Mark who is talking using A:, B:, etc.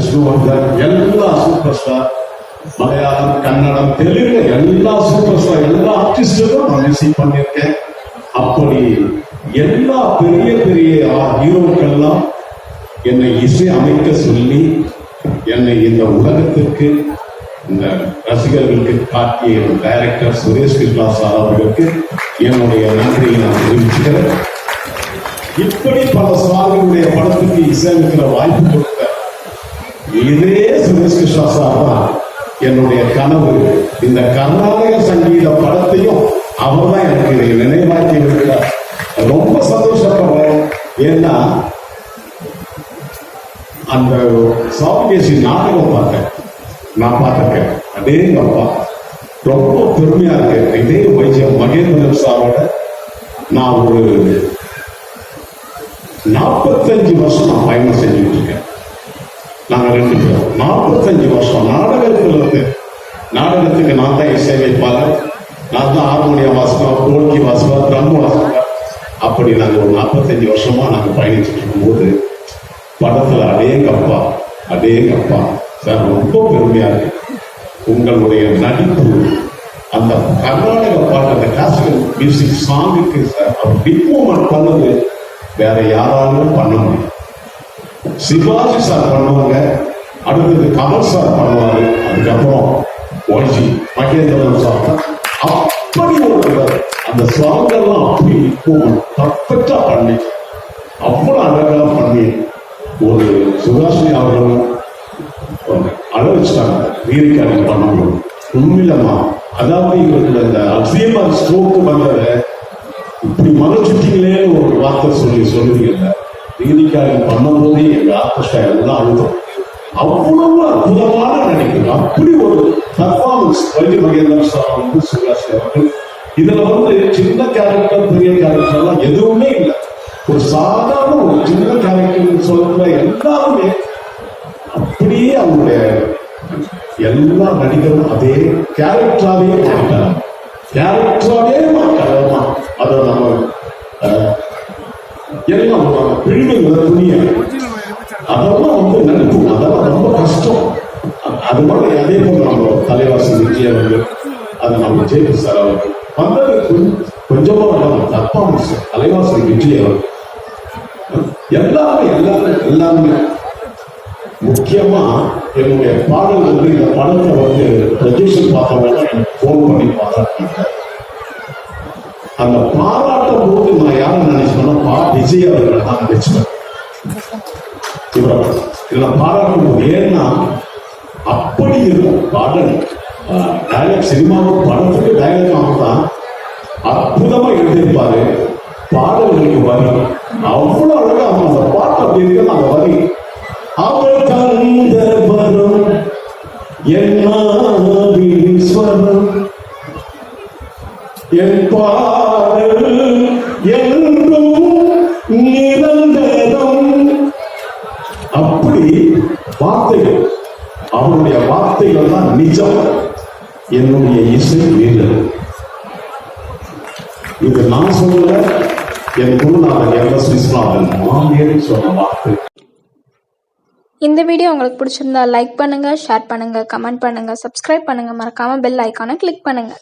A: விஷ்ணுவர்தன் எல்லா super star Malayalam Kannada Telugu எல்லா super star எல்லா ஆர்டிஸ்டுக்கும் நான் மியூசிக் பண்ணியிருக்கேன். அப்படி எல்லா பெரிய பெரிய ஹீரோக்கள்லாம் என்னை இசை அமைக்க சொல்லி என்னை இந்த உலகத்திற்கு இந்த ரசிகர்களுக்கு காட்டிய டைரக்டர் சுரேஷ் கிருஷ்ணா சார் அவர்களுக்கு என்னுடைய நன்றியை நான் தெரிவிச்சுக்கிறேன். இப்படி பல சார்களுடைய படத்துக்கு இசையமைக்கிற வாய்ப்பு இதே சுரேஷ் கிருஷ்ணா சார் தான் என்னுடைய கனவு இந்த கர்நாடக சங்கீத படத்தையும் அவர் தான் எனக்கு நினைவாக்கி இருக்கிறார் ரொம்ப சந்தோஷப்படுறேன். ஏன்னா அந்த சாமிகேசி நாடகம் பார்த்தேன். நான் பார்த்திருக்கேன். அதே அப்பா ரொம்ப பெருமையா இருக்கு. இதே வைத்தியம் மகேந்திரன் சாரோட நான் ஒரு நாற்பத்தஞ்சு வருஷம் நான் பயணம் செஞ்சுட்டு இருக்கேன். நாங்கள் ரெண்டு பேரும் நாற்பத்தஞ்சு வருஷம் நாடகத்தில் இருந்து நாடகத்துக்கு நான் தான் இசையமைப்பாளர் நான் தான் ஹார்மோனியம் வாசிப்பேன் தோல்கி வாசிப்பேன் ட்ரம் வாசிப்பேன். அப்படி நாங்கள் ஒரு நாற்பத்தஞ்சு வருஷமா நாங்கள் பயணிச்சுட்டு இருக்கும்போது படத்துல அடே கப்பா சார் ரொம்ப பெருமையா இருக்கு. உங்களுடைய நடிப்பு அந்த கர்நாடக பாட்டு அந்த கிளாசிக்கல் மியூசிக் சாங்குக்கு சார். அவர் பிக் பண்ணது வேற யாராலும் பண்ண முடியும் சிவாஜி சார் பண்ணுவாங்க. அடுத்தது கமல் சார் பண்ணுவாரு. அதுக்கப்புறம் ஒய்ஜி மகேந்திரன் சார். அப்படி ஒரு அந்த சாங் எல்லாம் அப்படி பர்ஃபெக்டா பண்ணி அவ்வளவு அழகா பண்ணி ஒரு சுபாஷினி அவர்களும் அளவச்சிட்டாங்க வீரிக்காரன் பண்ணணும் உண்மையிலமா அதாவது இவர்கள் அந்த அல்சீமர் ஸ்ட்ரோக்கு வந்ததை இப்படி மறைச்சிட்டீங்களேன்னு ஒரு வார்த்தை சொல்லி சொல்லுவீங்க நீதிக்காரன் பண்ணும்போதே எங்க ஆர்கெஸ்ட்ரா எல்லாம் அழுத்தம் அவ்வளவு அற்புதமான நடிப்பு அப்படி ஒரு பர்ஃபார்மன்ஸ் வைத்திய மகேந்திரன் சார் வந்து சுகாசி அவர்கள் இதுல வந்து சின்ன கேரக்டர் பெரிய கேரக்டர் எல்லாம் எதுவுமே இல்லை. ஒரு சாதாரண ஒரு சின்ன கேரக்டர் சொல்ற எல்லாருமே அப்படியே அவங்களுடைய எல்லா நடிகரும் அதே கேரக்டராகவே மாட்டாங்க. கேரக்டராகவே மாட்டாங்க. அதை அது மாதிரி அதே போல நம்ம தலைவாசி விஜய் அவர்கள் அது நம்ம ஜெயபிரசாத் சார் அவர்கள் வந்தது கொஞ்சம் கொஞ்சமா நம்ம பர்ஃபார்மன்ஸ் தலைவாசி விஜய் அவர்கள். எல்லாமே எல்லாமே எல்லாமே முக்கியமா என்னுடைய பாடல் வந்து இந்த படத்தை வந்து ப்ரொஜெக்ஷன் பார்த்தவங்க எனக்கு ஃபோன் பண்ணி பாராட்டினாங்க அந்த பாராட்டும் போது நான் யாரும் நினைச்சேன்னா பா விஜய் அவர்களை தான் நினைச்சேன் இவரை இதில் பாராட்டும் போது ஏன்னா அப்படி இருக்கும் பாடல் டயலாக் சினிமாவும் படத்துக்கு டயலாக் அவன் அற்புதமா எழுதியிருப்பாரு. பாடல்களுக்கு வரி. அவ்வளவு அழகா அவன் அந்த பாட்டு அப்படி இருக்கு அந்த வரி. அவள் தந்த வரம் என்னாதீஸ்வரம் என் பாடல் என்றும் நிரந்தரம். அப்படி வார்த்தைகள். அவருடைய வார்த்தைகள் தான் நிஜம். என்னுடைய இசை வீரர் இது நான் சொல்ல என் குருநாதன் எம் எஸ் விஸ்வநாதன் மாமியர் சொன்ன வார்த்தை.
B: இந்த வீடியோ உங்களுக்கு பிடிச்சிருந்தா லைக் பண்ணுங்க ஷேர் பண்ணுங்க கமெண்ட் பண்ணுங்க சப்ஸ்கிரைப் பண்ணுங்க. மறக்காம பெல் ஐக்கானை கிளிக் பண்ணுங்க.